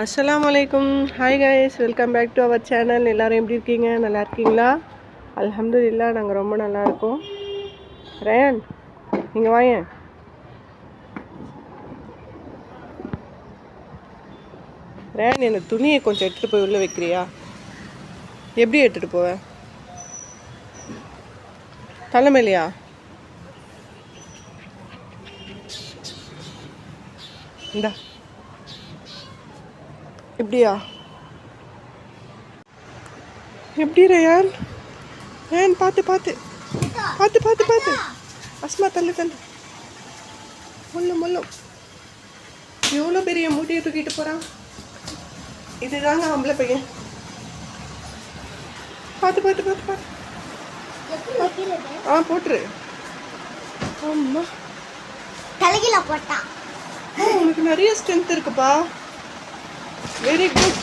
அஸ்லாம் அலைக்கும் hi guys welcome back to our channel எல்லோரும் எப்படி இருக்கீங்க? நல்லா இருக்கீங்களா? இல்லா நாங்கள் ரொம்ப நல்லா இருக்கோம். ரயான் நீங்கள் வாயேன் ரயான் இந்த துணியை கொஞ்சம் எடுத்துகிட்டு போய் உள்ளே வைக்கிறியா? எப்படி எடுத்துகிட்டு போவேன் தலைமையிலையா இந்தா. எப்படியா? எப்படி ரயான்? ரயான் பார்த்து பார்த்து. பார்த்து பார்த்து பார்த்து. அஸ்மா தள்ளு தள்ளு. முள்ளு முள்ளும் எவ்வளோ பெரிய மூட்டையை தூக்கிட்டு போகிறான் இதுதாங்க ஆம்பளை பையன். பார்த்து பார்த்து பார்த்து பார்த்து. ஆ போட்டுரு. ஆமா தலைகில போட்டான். உனக்கு நிறைய ஸ்ட்ரென்த் இருக்குப்பா. வெரி குட்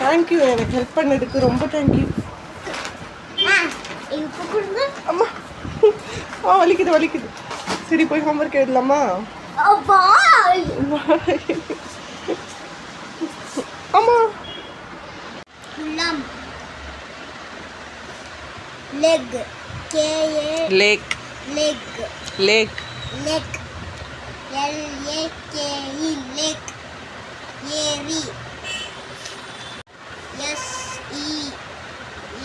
தேங்க்யூ எனக்கு ஹெல்ப் பண்ணதுக்கு ரொம்ப தேங்க்யூ இப்போ கொடுங்க. அம்மா. ஆ வலிக்குது வலிக்குது. சரி போய் ஹோம்ஒர்க் எழுதலாமா? அப்பா அம்மா. லம் leg K A lake leg lake leg L A K E leg ஏரி S E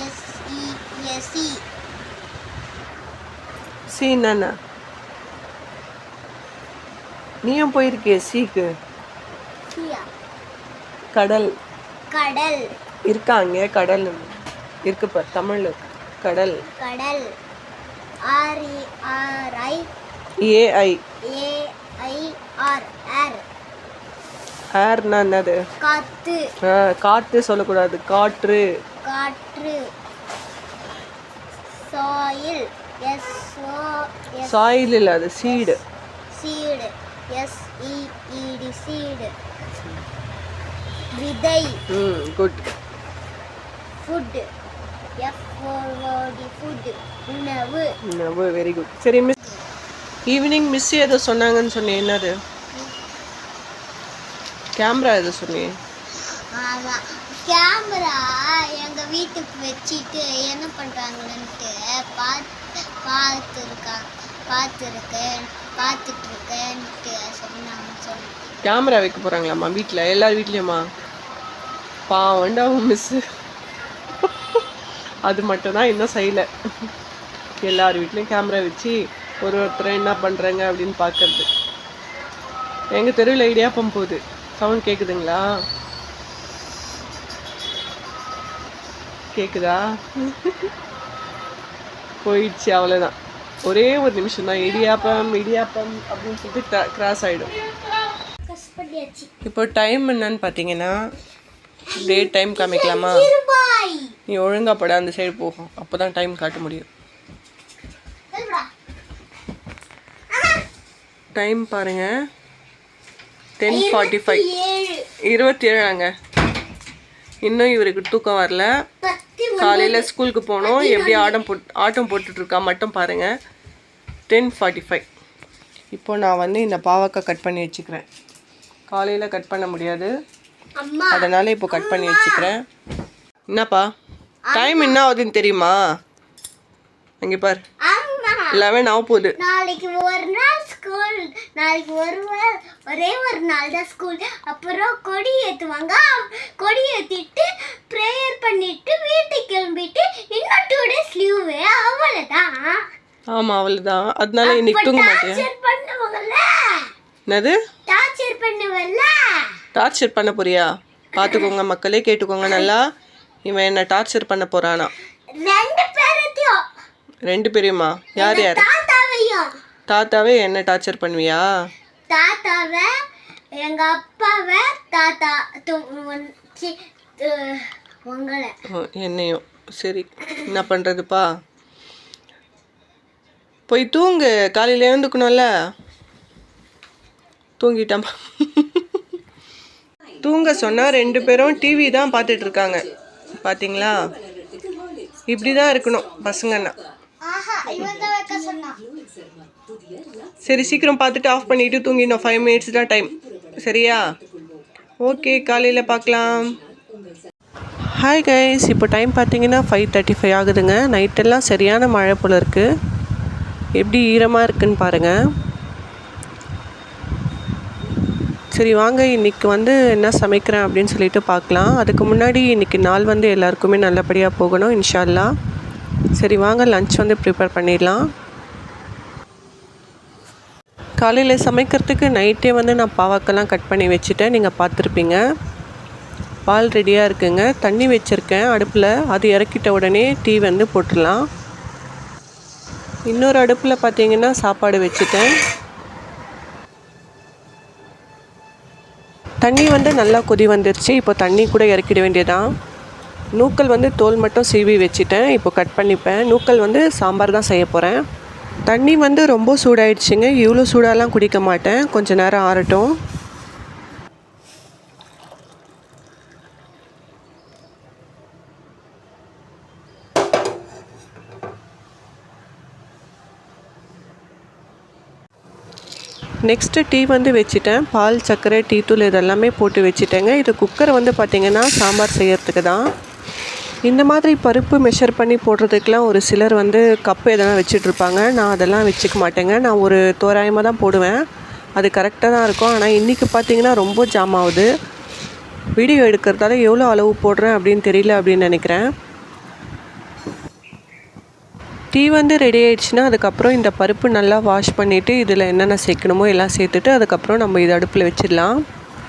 S E S E C நானா? நீயும் போயிருக்கிய சீக்கு? கடல். கடல். இருக்காங்க கடல். இருக்கு பார் தமிழ்ல கடல். கடல். R R I A I A I R R ஏர்னா என்னது? காத்து. ஆ, காத்து சொல்லக்கூடாது. காற்று. காற்று. சாயில் எஸ் ஓ சாயில் இல்லை அது சீடு சீடு எஸ் இ இடி சீடு விதை. ம் good food F O D food உணவு. ரொம்ப வெரி குட் சரி மிஸ் ஈவினிங் மிஸ் ஏதோ சொன்னாங்கன்னு சொன்னேன் என்னது? கேமரா சொன்னேன் ஆமாம் கேமரா எங்கள் வீட்டுக்கு வச்சுட்டு என்ன பண்ணுறாங்கன்ட்டு பார்த்து பார்த்துருக்காங்க. பார்த்துருக்கேன் பார்த்துட்ருக்கேன்ட்டு சொன்னாங்க சொன்னேன் கேமரா வைக்க போகிறாங்களாம்மா வீட்டில் எல்லார் வீட்லேயுமா? பாவண்டா மிஸ்ஸு அது மட்டும்தான் இன்னும் செய்யலை. எல்லார் வீட்லேயும் கேமரா வச்சு ஒரு ஒருத்தர் என்ன பண்ணுறாங்க அப்படின்னு பார்க்கறது. எங்கள் தெருவில் இடியாப்பம் போகுது. சவுண்ட் கேட்குதுங்களா கேட்குதா போயிடுச்சு அவ்வளோதான் ஒரே ஒரு நிமிஷம் தான் இடியாப்பம் இடியாப்பம் அப்படின்னு சொல்லிட்டு கிராஸ் ஆகிடும் இப்போ டைம் என்னன்னு பார்த்தீங்கன்னா டேட் டைம் காமிக்கலாமா? நீ ஒழுங்கா பட அந்த சைடு போகும் அப்போ தான் டைம் காட்ட முடியும். டைம் பாருங்க. டென் ஃபார்ட்டி ஃபைவ் இருபத்தி ஏழாங்க. இன்னும் இவருக்கு தூக்கம் வரல. காலையில் ஸ்கூலுக்கு போகணும் எப்படி ஆட்டம் போட் ஆட்டம் போட்டுட்ருக்கா மட்டும் பாருங்க. டென் ஃபார்ட்டி ஃபைவ் இப்போ நான் வந்து இந்த பாவக்காய் கட் பண்ணி வச்சுக்கிறேன். காலையில் கட் பண்ண முடியாது. அதனால் இப்போ கட் பண்ணி வச்சுக்கிறேன். என்னப்பா? டைம் என்ன ஆகுதுன்னு தெரியுமா? இங்கே பார். லெவன் ஆக போகுது. நாளைக்கு ஒரு நாள் ஸ்கூல். நாளைக்கு ஒரு ஒரே ஒரு நாள் தான் ஸ்கூல். அப்புறம் கொடி ஏற்றுவாங்க கொடி ஏற்றிட்டு ப்ரேயர் பண்ணிட்டு வீட்டுக்கு கிளம்பிட்டு இன்னும் டூ டேஸ் லீவு அவ்வளோதான் ஆமாம் அவ்வளோதான் அதனால இன்னைக்கு தூங்க மாட்டேன் பண்ணுவாங்கல்ல? என்னது? டார்ச்சர் பண்ணுவல்ல? டார்ச்சர் பண்ண போறியா? பார்த்துக்கோங்க மக்களே கேட்டுக்கோங்க நல்லா. இவன் என்ன டார்ச்சர் பண்ண போறானா? ரெண்டு பேரத்தையும். ரெண்டு பேரையுமா? யார் யார்? தாத்தாவையும். தாத்தாவே என்ன டார்ச்சர் பண்ணுவியா? தாத்தாவை எங்க அப்பாவை தாத்தா உங்களை. என்னையும் சரி என்ன பண்ணுறதுப்பா போய் தூங்கு காலையில் எழுந்துக்கணும்ல. தூங்கிட்டான் தூங்க சொன்னால் ரெண்டு பேரும் டிவி தான் பார்த்துட்டு இருக்காங்க. பார்த்தீங்களா இப்படி தான் இருக்கணும் பசங்கன்னா. சரி சீக்கிரம் பார்த்துட்டு ஆஃப் பண்ணிவிட்டு தூங்கிடணும். ஃபைவ் மினிட்ஸ் தான் டைம் சரியா? ஓகே காலையில் பார்க்கலாம். ஹாய் கைஸ் இப்போ டைம் பார்த்தீங்கன்னா ஃபைவ் தேர்ட்டி ஃபைவ் ஆகுதுங்க நைட்டெல்லாம் சரியான மழை போல் இருக்குது எப்படி ஈரமாக இருக்குன்னு பாருங்கள் சரி வாங்க இன்றைக்கி வந்து என்ன சமைக்கிறேன் அப்படின்னு சொல்லிட்டு பார்க்கலாம். அதுக்கு முன்னாடி இன்றைக்கி நாள் வந்து எல்லாருக்குமே நல்லபடியாக போகணும் இன்ஷால்லா. சரி வாங்க லன்ச் வந்து ப்ரிப்பேர் பண்ணிடலாம். காலையில் சமைக்கிறதுக்கு நைட்டே வந்து நான் பாவாக்கெல்லாம் கட் பண்ணி வச்சுட்டேன். நீங்கள் பார்த்துருப்பீங்க. பால் ரெடியாக இருக்குங்க. தண்ணி வச்சுருக்கேன். அடுப்பில் அது இறக்கிட்ட உடனே டீ வந்து போட்டுடலாம். இன்னொரு அடுப்பில் பார்த்தீங்கன்னா சாப்பாடு வச்சுட்டேன். தண்ணி வந்து நல்லா கொதி வந்துருச்சு. இப்போ தண்ணி கூட இறக்கிட வேண்டியதான் நூக்கல் வந்து தோல் மட்டும் சீவி வச்சுட்டேன். இப்போ கட் பண்ணிப்பேன். நூக்கல் வந்து சாம்பார் தான் செய்ய போகிறேன் தண்ணி வந்து ரொம்ப சூடாயிடுச்சுங்க. இவ்வளோ சூடாலாம் குடிக்க மாட்டேன். கொஞ்ச நேரம் ஆறட்டும். நெக்ஸ்ட்டு டீ வந்து வச்சுட்டேன். பால் சர்க்கரை டீ தூள் இதெல்லாமே போட்டு வச்சுட்டேங்க. இது குக்கர் வந்து பார்த்திங்கன்னா சாம்பார் செய்கிறதுக்கு தான். இந்த மாதிரி பருப்பு மெஷர் பண்ணி போடுறதுக்கெலாம் ஒரு சிலர் வந்து கப்பு எதனா வச்சிட்ருப்பாங்க. நான் அதெல்லாம் வச்சுக்க மாட்டேங்க. நான் ஒரு தோராயமாக தான் போடுவேன். அது கரெக்டாக தான் இருக்கும். ஆனால் இன்றைக்கி பார்த்தீங்கன்னா ரொம்ப ஜாம் ஆகுது. வீடியோ எடுக்கிறதால எவ்வளோ அளவு போடுறேன் அப்படின்னு தெரியல அப்படின்னு நினைக்கிறேன். டீ வந்து ரெடி ஆயிடுச்சுன்னா அதுக்கப்புறம் இந்த பருப்பு நல்லா வாஷ் பண்ணிவிட்டு இதில் என்னென்ன சேர்க்கணுமோ எல்லாம் சேர்த்துட்டு அதுக்கப்புறம் நம்ம இது அடுப்பில் வச்சிடலாம்.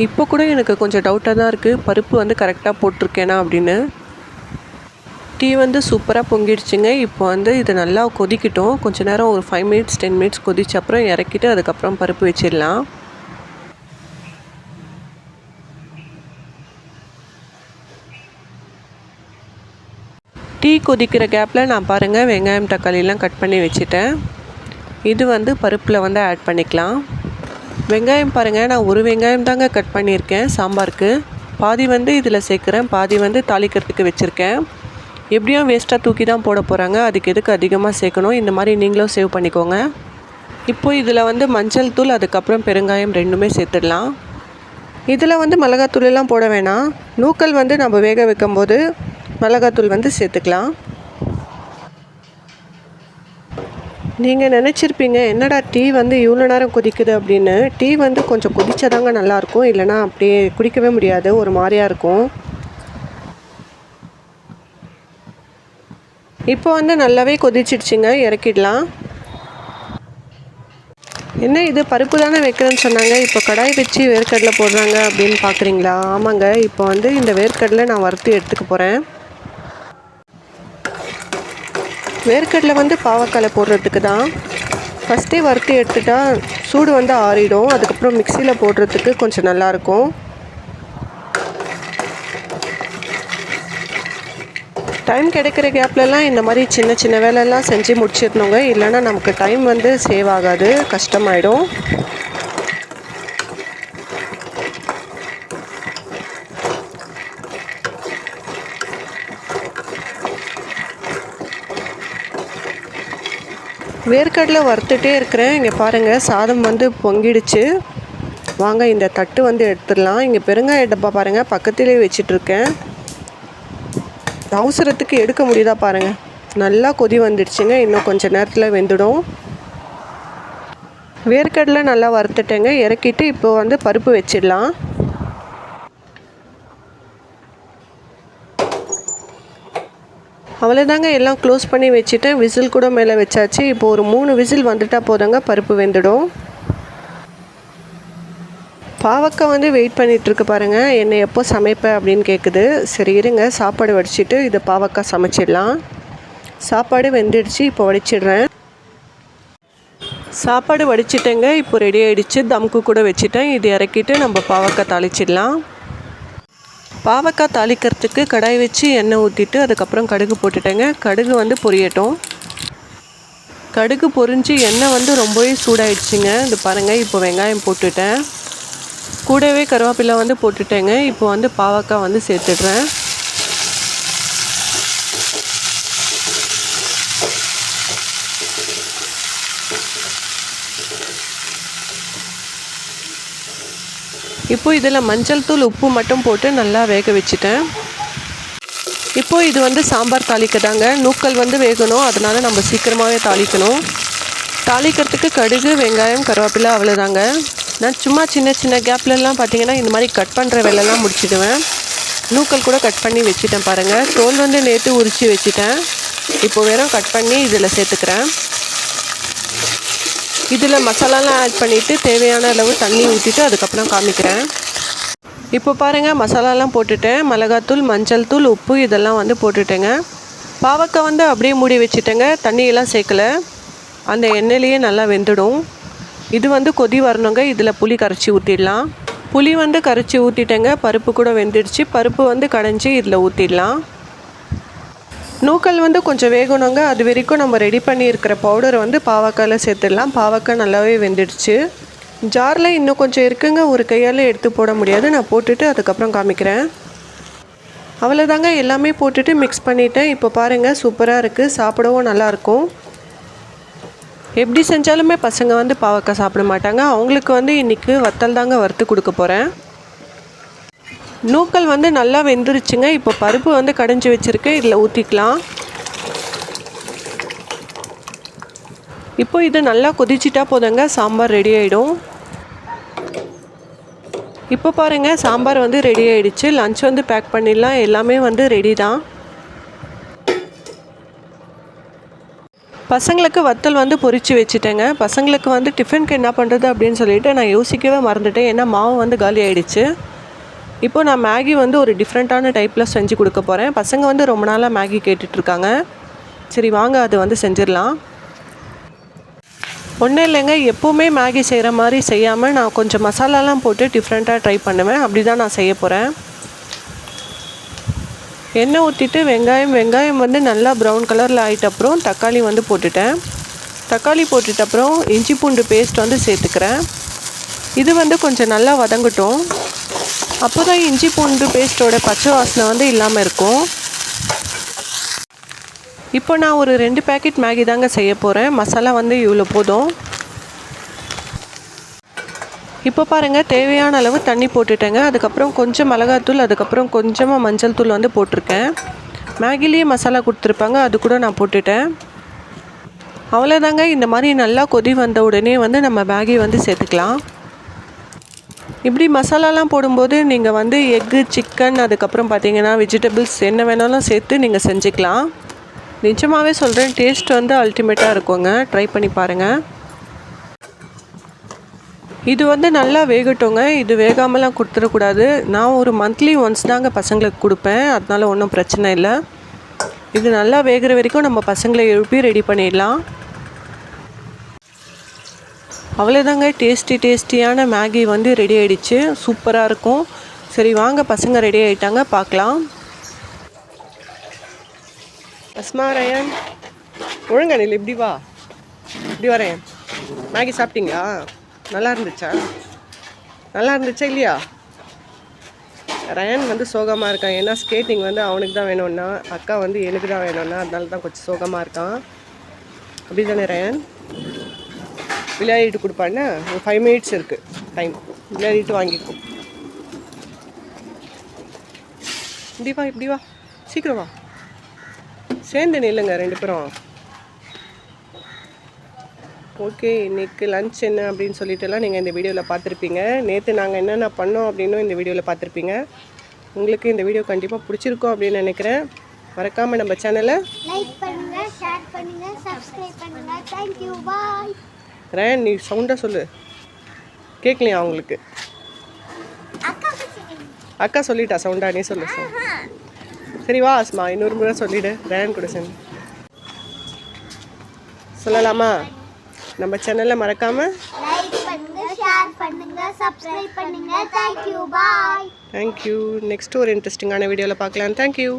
இப்போ கூட எனக்கு கொஞ்சம் டவுட்டாக தான் இருக்குது பருப்பு வந்து கரெக்டாக போட்டிருக்கேனா அப்படின்னு. டீ வந்து சூப்பராக பொங்கிடுச்சுங்க. இப்போ வந்து இது நல்லா கொதிக்கட்டும். கொஞ்ச நேரம் ஒரு ஃபைவ் மினிட்ஸ் டென் மினிட்ஸ் கொதிச்ச அப்புறம் இறக்கிட்டு அதுக்கப்புறம் பருப்பு வச்சிடலாம். டீ கொதிக்கிற கேப்பில் நான் பாருங்கள் வெங்காயம் தக்காளிலாம் கட் பண்ணி வச்சுட்டேன். இது வந்து பருப்பில் வந்து ஆட் பண்ணிக்கலாம். வெங்காயம் பாருங்கள் நான் ஒரு வெங்காயம் தாங்க கட் பண்ணியிருக்கேன் சாம்பாருக்கு. பாதி வந்து இதில் சேர்க்குறேன் பாதி வந்து தாளிக்கிறதுக்கு வச்சுருக்கேன். எப்படியும் வேஸ்ட்டாக தூக்கி தான் போட போகிறாங்க அதுக்கு எதுக்கு அதிகமாக சேர்க்கணும்? இந்த மாதிரி நீங்களும் சேவ் பண்ணிக்கோங்க. இப்போ இதில் வந்து மஞ்சள் தூள் அதுக்கப்புறம் பெருங்காயம் ரெண்டுமே சேர்த்துடலாம். இதில் வந்து மிளகாத்தூள் எல்லாம் போட வேணாம். நூக்கல் வந்து நம்ம வேக வைக்கும்போது மிளகாத்தூள் வந்து சேர்த்துக்கலாம். நீங்கள் நினச்சிருப்பீங்க என்னடா டீ வந்து இவ்வளோ நேரம் கொதிக்குது அப்படின்னு. டீ வந்து கொஞ்சம் கொதிச்சாதாங்க நல்லாயிருக்கும். இல்லைனா அப்படியே குடிக்கவே முடியாது. ஒரு மாதிரியாக இருக்கும். இப்போ வந்து நல்லாவே கொதிச்சிடுச்சுங்க இறக்கிடலாம். என்ன இது பருப்பு தானே வைக்கிறேன்னு சொன்னாங்க இப்போ கடாய் வச்சு வேர்க்கடலை போடுறாங்க அப்படின்னு பார்க்குறீங்களா? ஆமாங்க இப்போ வந்து இந்த வேர்க்கடலை நான் வறுத்து எடுத்துக்க போகிறேன் வேர்க்கடலை வந்து பாவக்காய் போடுறதுக்கு தான். ஃபஸ்ட்டே வறுத்து எடுத்துட்டால் சூடு வந்து ஆறிடும் அதுக்கப்புறம் மிக்சியில் போடுறதுக்கு கொஞ்சம் நல்லாயிருக்கும் டைம் கிடைக்கிற கேப்லலாம் இந்த மாதிரி சின்ன சின்ன வேலையெல்லாம் செஞ்சு முடிச்சிடணுங்க. இல்லைன்னா நமக்கு டைம் வந்து சேவ் ஆகாது. கஷ்டமாயிடும். வேர்க்கடலை வறுத்துட்டே இருக்கிறேன். இங்கே பாருங்கள் சாதம் வந்து பொங்கிடுச்சு. வாங்க இந்த தட்டு வந்து எடுத்துடலாம். இங்கே பெருங்காய டப்பா பாருங்கள் பக்கத்துலேயே வச்சிட்ருக்கேன். அவசரத்துக்கு எடுக்க முடியுதா பாருங்கள் நல்லா கொதி வந்துடுச்சுங்க. இன்னும் கொஞ்சம் நேரத்தில் வெந்துடும். வேர்க்கடலை நல்லா வறுத்துட்டேங்க. இறக்கிட்டு இப்போ வந்து பருப்பு வச்சிடலாம். அவ்வளோதாங்க எல்லாம் க்ளோஸ் பண்ணி வச்சுட்டேன் விசில் கூட மேலே வச்சாச்சு. இப்போ ஒரு மூணு விசில் வந்துட்டால் போதாங்க. பருப்பு வெந்துடும். பாவக்காய் வந்து வெயிட் பண்ணிகிட்ருக்கு பாருங்கள் என்னை எப்போ சமைப்பேன் அப்படின்னு கேட்குது சரி இருங்க. சாப்பாடு வடிச்சிட்டு இதை பாவக்காய் சமைச்சிடலாம். சாப்பாடு வெந்துடுச்சு இப்போ வடிச்சிடுறேன். சாப்பாடு வடிச்சிட்டேங்க இப்போ ரெடி ஆகிடுச்சு தம்க்கு கூட வச்சுட்டேன். இது இறக்கிட்டு நம்ம பாவக்காய் தாளிச்சிடலாம். பாவக்காய் தாளிக்கிறதுக்கு கடாய் வச்சு எண்ணெய் ஊற்றிட்டு அதுக்கப்புறம் கடுகு போட்டுட்டேங்க. கடுகு வந்து பொரியட்டும். கடுகு பொரிஞ்சு எண்ணெய் வந்து ரொம்பவே சூடாயிடுச்சுங்க. இது பாருங்கள் இப்போ வெங்காயம் போட்டுட்டேன். கூடவே கருவேப்பிலை வந்து போட்டுட்டேங்க. இப்போ வந்து பாவக்காய் வந்து சேர்த்துடுறேன். இப்போ இதில் மஞ்சள் தூள் உப்பு மட்டும் போட்டு நல்லா வேக வச்சுட்டேன். இப்போது இது வந்து சாம்பார் தாளிக்க தாங்க நூக்கல் வந்து வேகணும். அதனால் நம்ம சீக்கிரமாகவே தாளிக்கணும். தாளிக்கிறதுக்கு கடுகு வெங்காயம் கருவேப்பிலை அவ்வளோதாங்க நான் சும்மா சின்ன சின்ன கேப்லலாம் பார்த்தீங்கன்னா இந்த மாதிரி கட் பண்ணுற வேலைலாம் முடிச்சிடுவேன். நூக்கல் கூட கட் பண்ணி வச்சுட்டேன் பாருங்கள் தோல் வந்து நேற்று உரித்து வச்சுட்டேன். இப்போ வெறும் கட் பண்ணி இதில் சேர்த்துக்கிறேன். இதில் மசாலாலாம் ஆட் பண்ணிவிட்டு தேவையான அளவு தண்ணி ஊற்றிட்டு அதுக்கப்புறம் காமிக்கிறேன். இப்போ பாருங்கள் மசாலாலாம் போட்டுட்டேன். மிளகாத்தூள் மஞ்சள் தூள் உப்பு இதெல்லாம் வந்து போட்டுட்டேங்க. பாவக்காய் வந்து அப்படியே மூடி வச்சுட்டேங்க. தண்ணியெல்லாம் சேர்க்கல. அந்த எண்ணெயிலேயே நல்லா வெந்துடும். இது வந்து கொதி வரணுங்க. இதில் புளி கரைச்சி ஊற்றிடலாம் புளி வந்து கரைச்சி ஊற்றிட்டேங்க பருப்பு கூட வெந்துடுச்சு. பருப்பு வந்து கடைஞ்சி இதில் ஊற்றிடலாம் நூக்கல் வந்து கொஞ்சம் வேகணுங்க. அது வரைக்கும் நம்ம ரெடி பண்ணியிருக்கிற பவுடரை வந்து பாவக்காயில் சேர்த்துடலாம். பாவக்காய் நல்லாவே வெந்துடுச்சு. ஜாரில் இன்னும் கொஞ்சம் இருக்குங்க. ஒரு கையால் எடுத்து போட முடியாது. நான் போட்டுட்டு அதுக்கப்புறம் காமிக்கிறேன். அவ்வளோதாங்க எல்லாமே போட்டுட்டு மிக்ஸ் பண்ணிட்டேன். இப்போ பாருங்கள் சூப்பராக இருக்குது சாப்பிடவும் நல்லாயிருக்கும் எப்படி செஞ்சாலுமே பசங்க வந்து பாவக்காய் சாப்பிட மாட்டாங்க. அவங்களுக்கு வந்து இன்றைக்கி வத்தல் தாங்க வறுத்து கொடுக்க போகிறேன் நூக்கல் வந்து நல்லா வெந்துருச்சுங்க. இப்போ பருப்பு வந்து கடைஞ்சி வச்சுருக்கேன் இதில் ஊற்றிக்கலாம். இப்போ இது நல்லா கொதிச்சிட்டா போதுங்க. சாம்பார் ரெடி ஆகிடும் இப்போ பாருங்கள் சாம்பார் வந்து ரெடி ஆகிடுச்சு லஞ்ச் வந்து பேக் பண்ணிடலாம். எல்லாமே வந்து ரெடி தான். பசங்களுக்கு வத்தல் வந்து பொறிச்சு வச்சுட்டேங்க. பசங்களுக்கு வந்து டிஃபனுக்கு என்ன பண்ணுறது அப்படின்னு சொல்லிட்டு நான் யோசிக்கவே மறந்துட்டேன். ஏன்னா மாவு வந்து காலி ஆகிடுச்சு இப்போ நான் மேகி வந்து ஒரு டிஃப்ரெண்ட்டான டைப்பில் செஞ்சு கொடுக்க போகிறேன் பசங்க வந்து ரொம்ப நாளாக மேகி கேட்டுட்ருக்காங்க. சரி வாங்க அது வந்து செஞ்சிடலாம். ஒன்றும் இல்லைங்க எப்போவுமே மேகி செய்கிற மாதிரி செய்யாமல் நான் கொஞ்சம் மசாலாலாம் போட்டு டிஃப்ரெண்ட்டாக ட்ரை பண்ணுவேன். அப்படி தான் நான் செய்ய போகிறேன் எண்ணெய் ஊற்றிட்டு வெங்காயம் வெங்காயம் வந்து நல்லா ப்ரௌன் கலரில் ஆகிட்ட அப்புறம் தக்காளி வந்து போட்டுட்டேன். தக்காளி போட்டுட்ட அப்புறம் இஞ்சி பூண்டு பேஸ்ட் வந்து சேர்த்துக்கிறேன். இது வந்து கொஞ்சம் நல்லா வதங்கட்டும். அப்போ தான் இஞ்சி பூண்டு பேஸ்ட்டோட பச்சை வாசனை வந்து இல்லாமல் இருக்கும். இப்போ நான் ஒரு ரெண்டு பேக்கெட் மேகி தாங்க செய்ய போகிறேன் மசாலா வந்து இவ்வளோ போதும். இப்போ பாருங்கள் தேவையான அளவு தண்ணி போட்டுட்டேங்க. அதுக்கப்புறம் கொஞ்சம் மிளகாத்தூள் அதுக்கப்புறம் கொஞ்சமாக மஞ்சள் தூள் வந்து போட்டிருக்கேன். மேகிலேயே மசாலா கொடுத்துருப்பாங்க அது கூட நான் போட்டுட்டேன். அவ்வளோதாங்க இந்த மாதிரி நல்லா கொதி வந்த உடனே வந்து நம்ம மேகி வந்து சேர்த்துக்கலாம். இப்படி மசாலாலாம் போடும்போது நீங்கள் வந்து எக்கு சிக்கன் அதுக்கப்புறம் பார்த்தீங்கன்னா வெஜிடபிள்ஸ் என்ன வேணாலும் சேர்த்து நீங்கள் செஞ்சுக்கலாம். நிஜமாகவே சொல்கிறேன் டேஸ்ட் வந்து அல்டிமேட்டாக இருக்குங்க. ட்ரை பண்ணி பாருங்கள் இது வந்து நல்லா வேகட்டுங்க. இது வேகாமலாம் கொடுத்துடக்கூடாது. நான் ஒரு மந்த்லி ஒன்ஸ் தாங்க பசங்களுக்கு கொடுப்பேன். அதனால் ஒன்றும் பிரச்சனை இல்லை. இது நல்லா வேகிற வரைக்கும் நம்ம பசங்களை எழுப்பி ரெடி பண்ணிடலாம். அவ்வளோதாங்க டேஸ்டி டேஸ்டியான மேகி வந்து ரெடி ஆகிடுச்சு சூப்பராக இருக்கும். சரி வாங்க. பசங்க ரெடி ஆகிட்டாங்க பார்க்கலாம். அஸ்மா ரயன் ஒழுங்கா நில் இப்படி வா. இப்படி வரேன். மேகி சாப்பிட்டீங்களா? நல்லா இருந்துச்சா நல்லா இருந்துச்சா இல்லையா? ரயன் வந்து சோகமாக இருக்கான். ஏன்னா ஸ்கேட்டிங் வந்து அவனுக்கு தான் வேணும்னா அக்கா வந்து எனக்கு தான் வேணும்னா அதனால தான் கொஞ்சம் சோகமாக இருக்கான். அப்படி தானே ரயன்? விளையாடிட்டு கொடுப்பான்னு ஒரு ஃபைவ் மினிட்ஸ் இருக்குது டைம் விளையாடிட்டு வாங்கிக்கும் இப்படி வா இப்படி வா. சீக்கிரம் வா. சேர்ந்து நில்லுங்க ரெண்டு பேரும். ஓகே இன்னைக்கு லஞ்ச் என்ன அப்படின்னு சொல்லிட்டுலாம் நீங்கள் இந்த வீடியோவில் பார்த்துருப்பீங்க. நேற்று நாங்கள் என்னென்ன பண்ணோம் அப்படின்னும் இந்த வீடியோவில் பார்த்துருப்பீங்க. உங்களுக்கு இந்த வீடியோ கண்டிப்பாக பிடிச்சிருக்கும் அப்படின்னு நினைக்கிறேன். மறக்காமல் நம்ம சேனலை லைக் பண்ணுங்க ஷேர் பண்ணுங்க சப்ஸ்கிரைப் பண்ணுங்க. தேங்க்யூ பாய் ரேன் நீ சவுண்டாக சொல்லு. கேட்கலையா அவங்களுக்கு அக்கா சொல்லிட்டா சவுண்டா நீ சொல்லு சார் வா அஸ்மா இன்னொரு முறை சொல்லிடு. ரேன் கூட சேர்ந்து. சொல்லலாமா? நம்ம சேனலை மறக்காமல் தேங்க்யூ பாய் தேங்க்யூ நெக்ஸ்ட் ஒரு இன்ட்ரெஸ்டிங்கான வீடியோவில் பார்க்கலாம். தேங்க்யூ